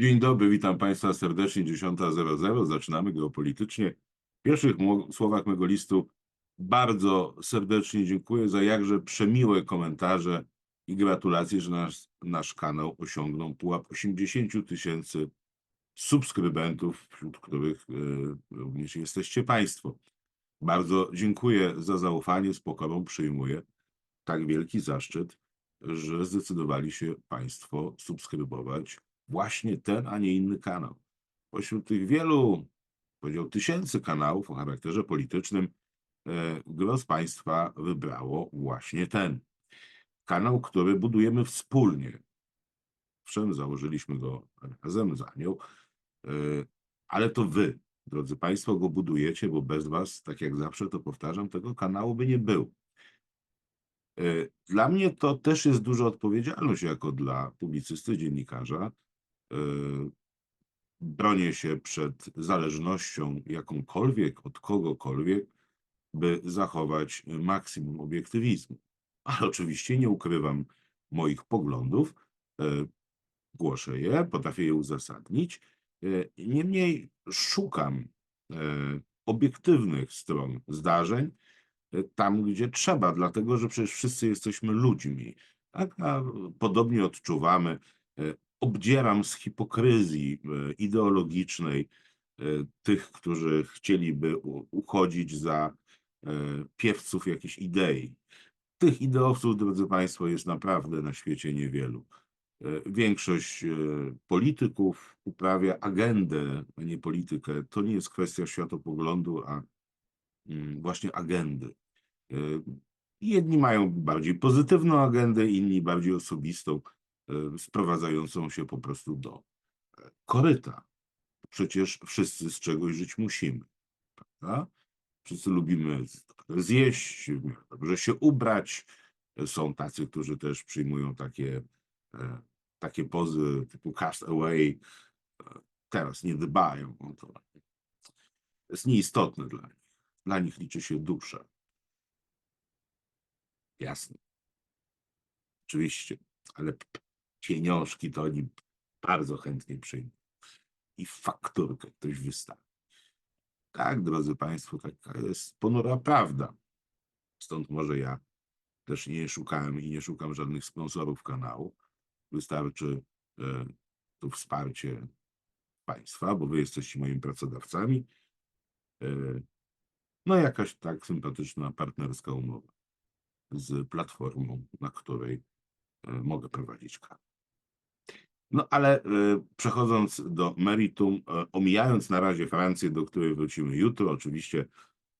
Dzień dobry, witam Państwa serdecznie. 10.00. Zaczynamy geopolitycznie. W pierwszych słowach mego listu bardzo serdecznie dziękuję za jakże przemiłe komentarze i gratulacje, że nasz, nasz kanał osiągnął pułap 80 tysięcy subskrybentów, wśród których e, również jesteście Państwo. Bardzo dziękuję za zaufanie, z pokorą przyjmuję tak wielki zaszczyt, że zdecydowali się Państwo subskrybować właśnie ten, a nie inny kanał. Pośród tych wielu, powiedział, tysięcy kanałów o charakterze politycznym, e, gro z Państwa wybrało właśnie ten. Kanał, który budujemy wspólnie. Owszem, założyliśmy go razem z Anią, e, ale to Wy, drodzy Państwo, go budujecie, bo bez Was, tak jak zawsze to powtarzam, tego kanału by nie było. E, Dla mnie to też jest duża odpowiedzialność jako dla publicysty, dziennikarza. E, Bronię się przed zależnością jakąkolwiek od kogokolwiek, by zachować maksimum obiektywizmu. Ale oczywiście nie ukrywam moich poglądów, e, głoszę je, potrafię je uzasadnić. e, Niemniej szukam obiektywnych stron zdarzeń, tam, gdzie trzeba, dlatego że przecież wszyscy jesteśmy ludźmi. Tak? A podobnie odczuwamy. Obdzieram z hipokryzji e, ideologicznej e, tych, którzy chcieliby uchodzić za e, piewców jakiejś idei. Tych ideowców, drodzy Państwo, jest naprawdę na świecie niewielu. Większość polityków uprawia agendę, a nie politykę. To nie jest kwestia światopoglądu, a mm, właśnie agendy. Jedni mają bardziej pozytywną agendę, inni bardziej osobistą, sprowadzającą się po prostu do e, koryta. Przecież wszyscy z czegoś żyć musimy. Prawda? Wszyscy lubimy zjeść, dobrze się ubrać. E, Są tacy, którzy też przyjmują takie, e, takie pozy typu cast away. E, Teraz nie dbają o to. Jest nieistotne dla nich. Dla nich liczy się dusza. Jasne. Oczywiście, ale pieniążki to oni bardzo chętnie przyjmą. I fakturkę ktoś wystawi. Tak, drodzy Państwo, taka jest ponura prawda. Stąd może ja też nie szukałem i nie szukam żadnych sponsorów kanału. Wystarczy e, to wsparcie Państwa, bo Wy jesteście moimi pracodawcami. E, no, jakaś tak sympatyczna partnerska umowa z platformą, na której e, mogę prowadzić kanał. No ale e, przechodząc do meritum, e, omijając na razie Francję, do której wrócimy jutro, oczywiście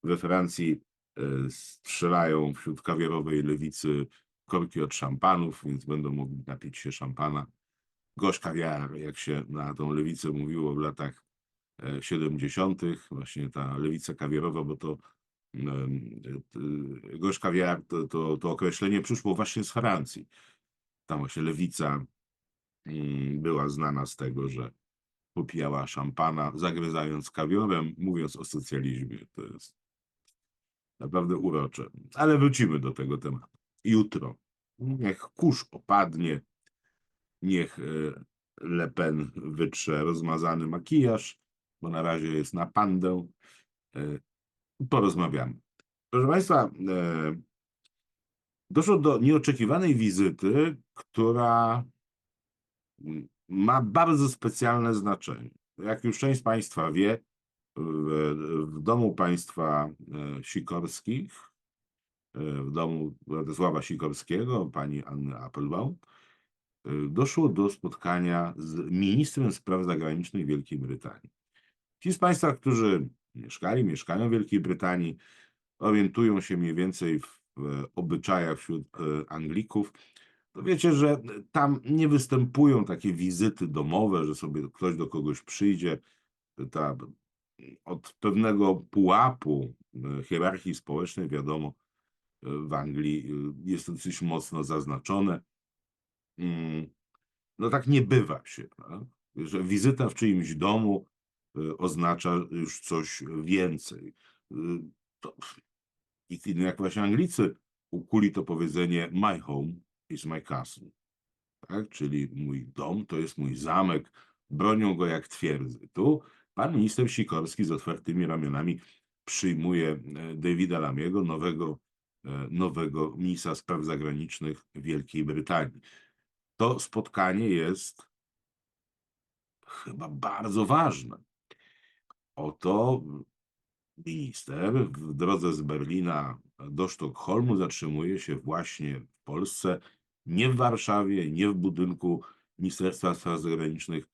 we Francji e, strzelają wśród kawiarowej lewicy korki od szampanów, więc będą mogli napić się szampana. Gorzь kawiar, jak się na tą lewicę mówiło w latach e, 70., właśnie ta lewica kawiarowa, bo to e, gorzь kawiar to, to, to określenie przyszło właśnie z Francji. Tam właśnie lewica była znana z tego, że popijała szampana, zagryzając kawiorem, mówiąc o socjalizmie. To jest naprawdę urocze. Ale wrócimy do tego tematu. Jutro. Niech kurz opadnie, niech e, Le Pen wytrze rozmazany makijaż, bo na razie jest na pandę. E, Porozmawiamy. Proszę Państwa, e, doszło do nieoczekiwanej wizyty, która ma bardzo specjalne znaczenie. Jak już część z Państwa wie, w, w domu państwa e, Sikorskich, e, w domu Władysława Sikorskiego, pani Anny Applebaum, e, doszło do spotkania z ministrem spraw zagranicznych Wielkiej Brytanii. Ci z Państwa, którzy mieszkali, mieszkają w Wielkiej Brytanii, orientują się mniej więcej w obyczajach wśród Anglików, to wiecie, że tam nie występują takie wizyty domowe, że sobie ktoś do kogoś przyjdzie. Ta, od pewnego pułapu e, hierarchii społecznej, wiadomo, e, w Anglii e, jest to dosyć mocno zaznaczone. Mm, No tak nie bywa się, że wizyta w czyimś domu oznacza już coś więcej. Inny jak właśnie Anglicy ukuli to powiedzenie my home is my castle. Tak? Czyli mój dom to jest mój zamek, bronią go jak twierdzy. Tu pan minister Sikorski z otwartymi ramionami przyjmuje e, Davida Lamiego, nowego, e, nowego ministra spraw zagranicznych Wielkiej Brytanii. To spotkanie jest chyba bardzo ważne. Oto minister w drodze z Berlina do Sztokholmu zatrzymuje się właśnie w Polsce, nie w Warszawie, nie w budynku Ministerstwa Spraw Zagranicznych,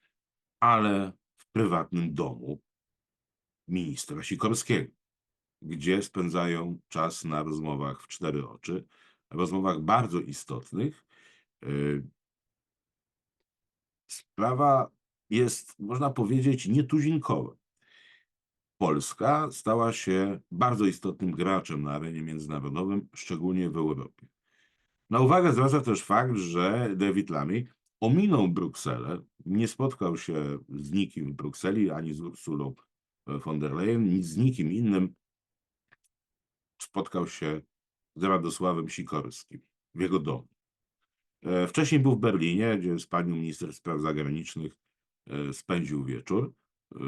ale w prywatnym domu ministra Sikorskiego, gdzie spędzają czas na rozmowach w cztery oczy, rozmowach bardzo istotnych. Yy, Sprawa jest, można powiedzieć, nietuzinkowa. Polska stała się bardzo istotnym graczem na arenie międzynarodowym, szczególnie w Europie. Na uwagę zwraca też fakt, że David Lamy ominął Brukselę, nie spotkał się z nikim w Brukseli, ani z Ursulą von der Leyen, z nikim innym. Spotkał się z Radosławem Sikorskim w jego domu. E, Wcześniej był w Berlinie, gdzie z panią minister spraw zagranicznych e, spędził wieczór e,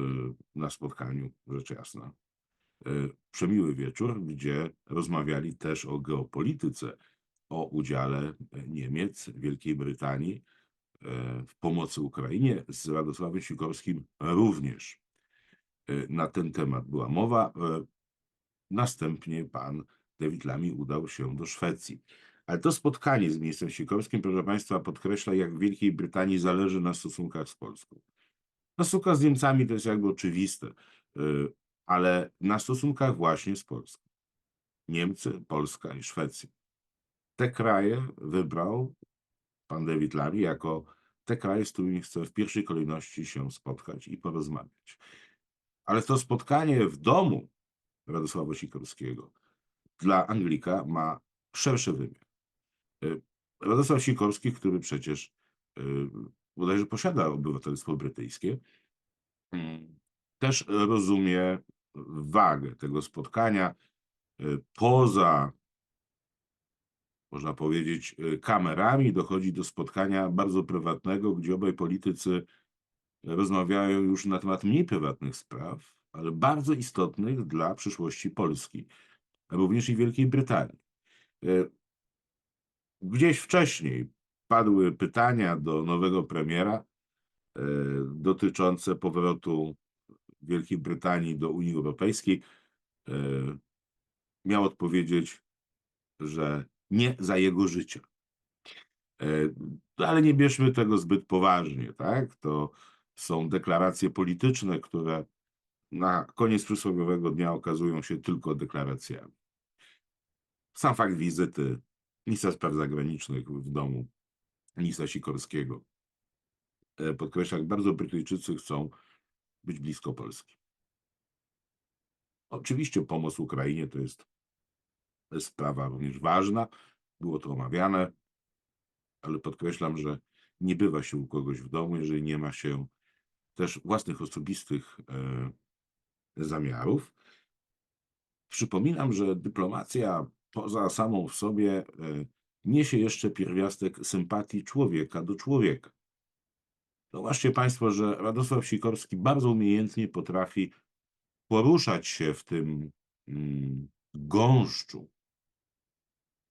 na spotkaniu, rzecz jasna. E, Przemiły wieczór, gdzie rozmawiali też o geopolityce, o udziale Niemiec, Wielkiej Brytanii e, w pomocy Ukrainie. Z Radosławem Sikorskim również e, na ten temat była mowa. E, Następnie pan David Lamy udał się do Szwecji. Ale to spotkanie z ministrem Sikorskim, proszę Państwa, podkreśla, jak Wielkiej Brytanii zależy na stosunkach z Polską. Na stosunkach z Niemcami to jest jakby oczywiste, ale na stosunkach właśnie z Polską. Niemcy, Polska i Szwecja. Te kraje wybrał pan David Lamy jako te kraje, z którymi chce w pierwszej kolejności się spotkać i porozmawiać. Ale to spotkanie w domu Radosława Sikorskiego dla Anglika ma szerszy wymiar. Y, Radosław Sikorski, który przecież y, bodajże posiada obywatelstwo brytyjskie, mm, też rozumie wagę tego spotkania. Y, Poza, można powiedzieć, kamerami dochodzi do spotkania bardzo prywatnego, gdzie obaj politycy rozmawiają już na temat mniej prywatnych spraw, ale bardzo istotnych dla przyszłości Polski, również i Wielkiej Brytanii. Gdzieś wcześniej padły pytania do nowego premiera e, dotyczące powrotu Wielkiej Brytanii do Unii Europejskiej. Miał odpowiedzieć, że nie za jego życia. E, ale nie bierzmy tego zbyt poważnie, tak? To są deklaracje polityczne, które na koniec przysłowiowego dnia okazują się tylko deklaracjami. Sam fakt wizyty ministra spraw zagranicznych w domu ministra Sikorskiego e, podkreśla, jak bardzo Brytyjczycy chcą być blisko Polski. Oczywiście pomoc Ukrainie to jest sprawa również ważna, było to omawiane, ale podkreślam, że nie bywa się u kogoś w domu, jeżeli nie ma się też własnych osobistych e, zamiarów. Przypominam, że dyplomacja poza samą w sobie e, niesie jeszcze pierwiastek sympatii człowieka do człowieka. Zobaczcie Państwo, że Radosław Sikorski bardzo umiejętnie potrafi poruszać się w tym mm, gąszczu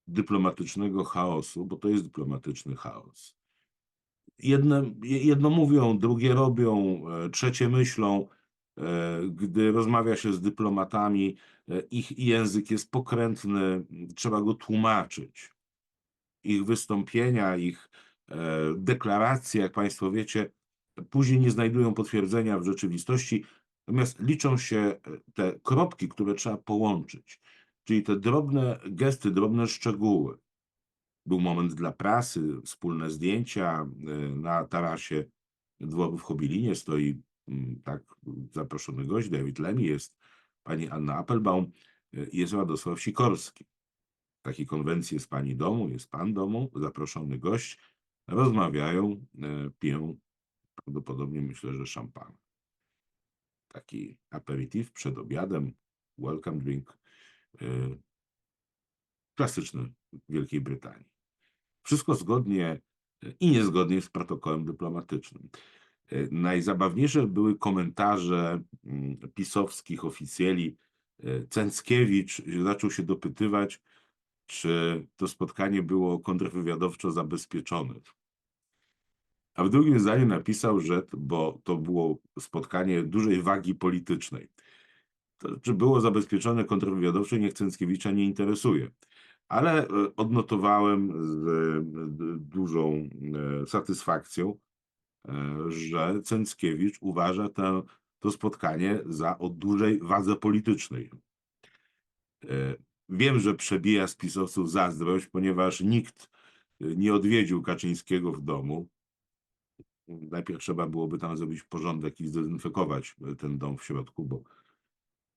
dyplomatycznego chaosu, bo to jest dyplomatyczny chaos. Jedne, jedno mówią, drugie robią, e, trzecie myślą. E, gdy rozmawia się z dyplomatami, e, ich język jest pokrętny, trzeba go tłumaczyć. Ich wystąpienia, ich deklaracje, jak Państwo wiecie, później nie znajdują potwierdzenia w rzeczywistości, natomiast liczą się te kropki, które trzeba połączyć, czyli te drobne gesty, drobne szczegóły. Był moment dla prasy, wspólne zdjęcia na tarasie dworu w Chobilinie, stoi Mm, tak, zaproszony gość, David Lemy, jest pani Anna Appelbaum, y, jest Radosław Sikorski. W takiej konwencji jest pani domu, jest pan domu, zaproszony gość, rozmawiają, y, piją prawdopodobnie myślę, że szampan. Taki aperitif przed obiadem, welcome drink, klasyczny w Wielkiej Brytanii. Wszystko zgodnie i niezgodnie z protokołem dyplomatycznym. E, Najzabawniejsze były komentarze mm, pisowskich oficjeli. Cęckiewicz zaczął się dopytywać, czy to spotkanie było kontrwywiadowczo zabezpieczone. A w drugim zdaniu napisał, że bo to było spotkanie dużej wagi politycznej. To, czy było zabezpieczone kontrwywiadowczo, niech Cęckiewicza nie interesuje. Ale e, odnotowałem z e, dużą e, satysfakcją, że Cęckiewicz uważa to, spotkanie za o dużej wadze politycznej. Wiem, że przebija z pisowców zazdrość, ponieważ nikt nie odwiedził Kaczyńskiego w domu. Najpierw trzeba byłoby tam zrobić porządek i zdezynfekować ten dom w środku, bo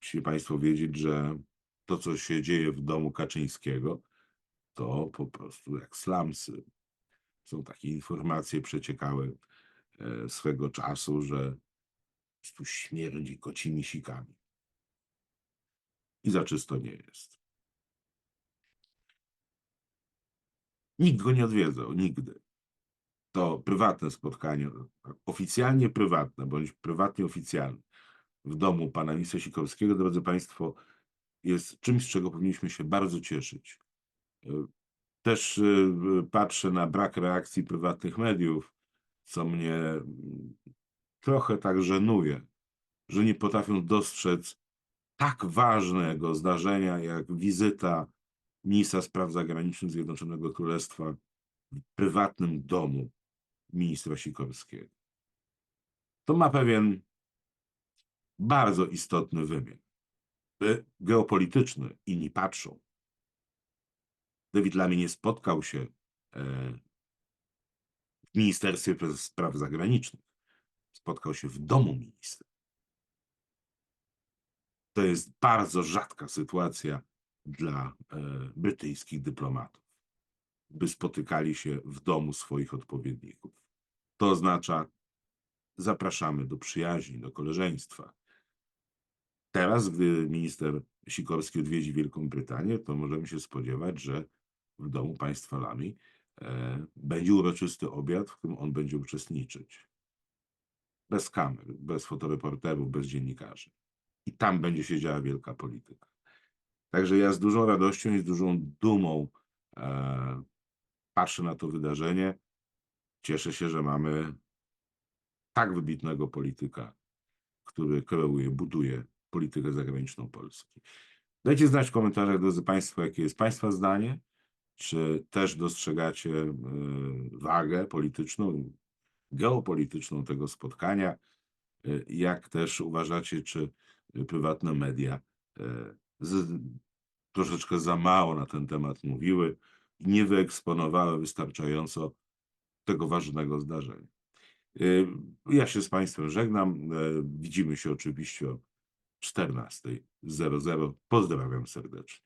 musicie Państwo wiedzieć, że to, co się dzieje w domu Kaczyńskiego, to po prostu jak slamsy. Są takie informacje przeciekały e, swego czasu, że po prostu śmierdzi kocimi sikami. I za czysto nie jest. Nikt go nie odwiedzał, nigdy. To prywatne spotkanie, oficjalnie prywatne, bądź prywatnie oficjalne w domu pana ministra Sikorskiego, drodzy Państwo, jest czymś, z czego powinniśmy się bardzo cieszyć. E, Też e, patrzę na brak reakcji prywatnych mediów, co mnie mm, trochę tak żenuje, że nie potrafią dostrzec tak ważnego zdarzenia jak wizyta ministra spraw zagranicznych Zjednoczonego Królestwa w prywatnym domu ministra Sikorskiego. To ma pewien bardzo istotny wymiar geopolityczny. Inni patrzą. David Lammy nie spotkał się e, w Ministerstwie Spraw Zagranicznych. Spotkał się w domu ministra. To jest bardzo rzadka sytuacja dla e, brytyjskich dyplomatów, by spotykali się w domu swoich odpowiedników. To oznacza, zapraszamy do przyjaźni, do koleżeństwa. Teraz, gdy minister Sikorski odwiedzi Wielką Brytanię, to możemy się spodziewać, że w domu państwa Lamy e, będzie uroczysty obiad, w którym on będzie uczestniczyć. Bez kamer, bez fotoreporterów, bez dziennikarzy. I tam będzie się działa wielka polityka. Także ja z dużą radością i z dużą dumą e, patrzę na to wydarzenie. Cieszę się, że mamy tak wybitnego polityka, który kreuje, buduje politykę zagraniczną Polski. Dajcie znać w komentarzach, drodzy Państwo, jakie jest Państwa zdanie. Czy też dostrzegacie e, wagę polityczną, geopolityczną tego spotkania? E, Jak też uważacie, czy prywatne media e, z, troszeczkę za mało na ten temat mówiły i nie wyeksponowały wystarczająco tego ważnego zdarzenia? Ja się z Państwem żegnam. Widzimy się oczywiście 14.00. Pozdrawiam serdecznie.